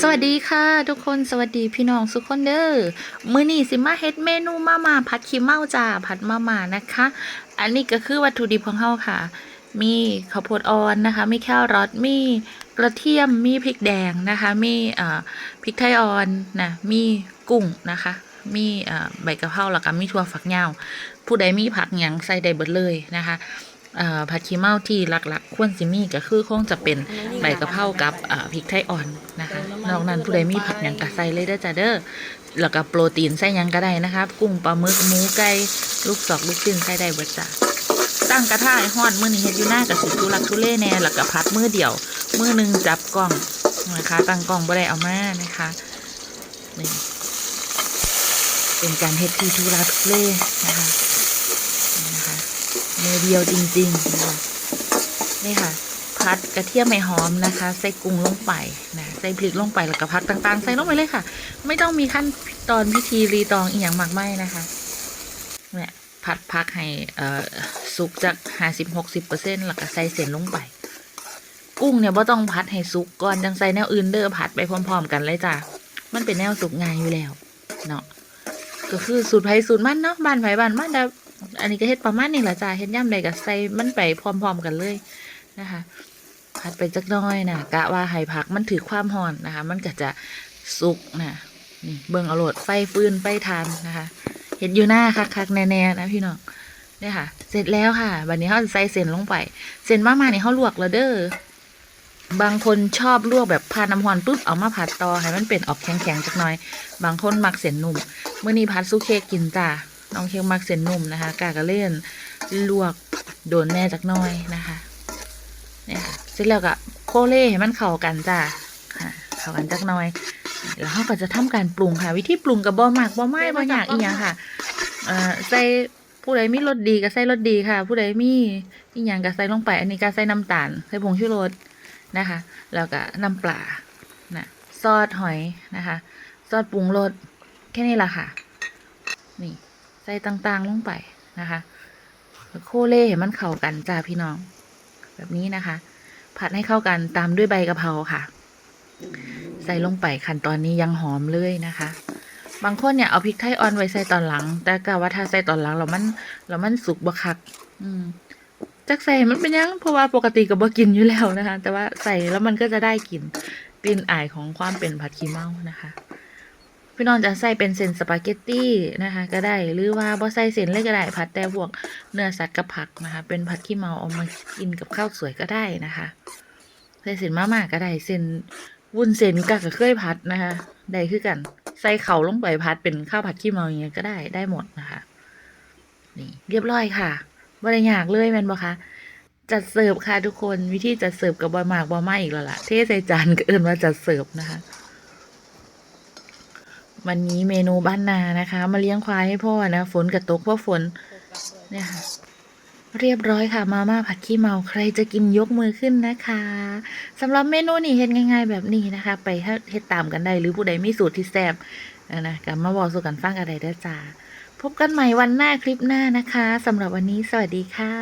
สวัสดีค่ะทุกคนสวัสดีพี่น้องทุกคนเด้อมื้อนี้สิมาเฮ็ดเมนูมาม่าผัดขี้เมาจ้าผัดมาม่านะคะ อันนี้ก็คือวัตถุดิบของเฮาค่ะ มีข้าวโพดอ่อนนะคะ มีแครอทมีกระเทียมมีพริกแดงนะคะ มีเอ่อพริกไทยอ่อนนะมีกุ้งนะคะ มีเอ่อใบกะเพราแล้วก็มีถั่วฝักยาวผู้ใดมีผักหยังใส่ได้เบิดเลยนะคะ ผัดขี้เมาที่หลักๆ ควรสิมีก็คือคงจะเป็นใบกะเพรากับพริกไทยอ่อนนะคะ นอกนั้นผู้ใดมีผักหยังก็ใส่เลยได้อจ้าเด้อแล้วก็โปรตีนใส่ยังก็ได้นะคะ กุ้งปลาหมึกหมูไก่ลูกสอกลูกชิ้นใส่ได้เบิดจ้าตั้งกระทะให้ฮ้อนมื้อนี้เฮ็ดอยู่หน้ากับสิทุลักทุเลแน่แล้วก็พัดมือเดียวมือหนึงจับกล้องนะคะตั้งกล้องบ่ได้เอามานะคะนี่เป็นการเฮ็ดที่ทุลักทุเล่นะคะ มือเดียวจริงๆนะคะนี่ค่ะ พัดกระเทียมไม่หอมนะคะ ใส่กุ้งลงไปนะใส่พริกลงไปแล้วก็พักต่างๆ ใส่ลงไปเลยค่ะ ไม่ต้องมีขั้นตอนพิธีรีตองอีกอย่างมากไม่นะคะเนี่ยพัดพักให้สุกจากห้าสิบหกสิบเปอร์เซ็นต์แล้วก็ใส่เส้นลงไป กุ้งเนี่ยว่าต้องพัดให้สุกก่อนจังใส่แนวอื่นเด้อผัดไปพร้อม ๆ กันเลยจ้ะมันเป็นแนวสุกง่ายอยู่แล้วเนาะก็คือสูตรไผ่สูตรมันเนาะบ้านไผ่บ้านมันแต่ อันนี้ก็เฮ็ดประมาณนี้แหละจ้ะเฮ็ดย่ำใดก็ใส่มันไปพร้อม ๆ กันเลยนะคะผัดไปจักน้อยนะกะว่าให้ผักมันถือความหอนนะคะ มันก็จะสุกนะนี่เบิ่งเอาโหลดไฟฟืนไฟทานนะคะเห็นอยู่หน้าคักๆแน่ๆนะพี่น้องเนี่ยค่ะ เสร็จแล้วค่ะวันนี้เขาใส่เส้นลงไป เส้นมามาเนี่ยเขาลวกแล้วเด้อบางคนชอบลวกแบบพาน้ำหอนปุ๊บเอามาผัดต่อให้มันเป็นออกแข็งๆจักหน่อย บางคนมักเส้นนุ่มเมื่อนี้พัดซูเค้กกินจ้า น้องเค้กมักเส้นนุ่มนะคะ กากระเล่นลวกโดนแน่จักน่อยนะคะเนี่ยค่ะเสร็จแล้วก็โคเล่ให้มันเข้ากันจ้ะเข้ากันจักน่อย แล้วเราก็จะทำการปรุงค่ะ วิธีปรุงกับบ่มากบ่ไม่บ่อยากอีหยังค่ะเอ่อใส่ผู้ใดมีรสดีก็ใส่รสดีค่ะ ผู้ใดมีอีหยังก็ใส่ลงไป อันนี้ก็ใส่น้ำตาลใส่ผงชูรสนะคะ แล้วก็น้ำปลานะซอสหอยนะคะ ซอสปรุงรสแค่นี้ละค่ะ นี่ ใส่ต่างๆลงไปนะคะโคเล่ให้มันเข้ากันจ้าพี่น้อง แบบนี้นะคะ ผัดให้เข้ากันตามด้วยใบกะเพราค่ะ ใส่ลงไปขั้นตอนนี้ยังหอมเลยนะคะ บางคนเนี่ยเอาพริกไทยอ่อนไว้ใส่ตอนหลัง แต่กะว่าถ้าใส่ตอนหลังแล้วมันแล้วมันสุกบะคัก อืมจักใส่มันเป็นยังเพราะว่าปกติก็บ่กินอยู่แล้วนะคะ แต่ว่าใส่แล้วมันก็จะได้กลิ่นกลิ่นอายของความเป็นผัดขี้เมานะคะ พี่น้องจะใส่เป็นเส้นสปาเกตตี้นะคะ ก็ได้หรือว่าบ่ใส่เส้นเลยก็ได้ผัดแต่พวกเนื้อสัตว์กับผักนะคะ เป็นผัดขี้เมาเอามากินกับข้าวสวยก็ได้นะคะใส่เส้นมาม่าก็ได้เส้นวุ้นเส้นก็เคยผัดนะคะได้คือกัน ใส่เข่าลงไปผัดเป็นข้าวผัดขี้เมาอย่างเงี้ยก็ได้ได้หมดนะคะ นี่เรียบร้อยค่ะบริยากเลยแมนบ่คะจัดเสิร์ฟค่ะทุกคนวิธีจัดเสิร์ฟกับบะหมากบะไม้อีกแล้วล่ะเทใส่จานก็เอิ้นว่าจัดเสิร์ฟนะคะ วันนี้เมนูบ้านนานะคะ มาเลี้ยงควายให้พ่อนะฝนกระตกเพราะฝนเนี่ยค่ะเรียบร้อยค่ะมาม่าผัดขี้เมาใครจะกินยกมือขึ้นนะคะสำหรับเมนูนี้เฮ็ดง่าย ๆ แบบนี้นะคะ ไปเฮ็ดตามกันได้หรือผู้ใดมีสูตรที่แซ่บนะกลับมาบอกสู่กันฟังอะไรได้จ้าพบกันใหม่วันหน้าคลิปหน้านะคะสำหรับวันนี้สวัสดีค่ะ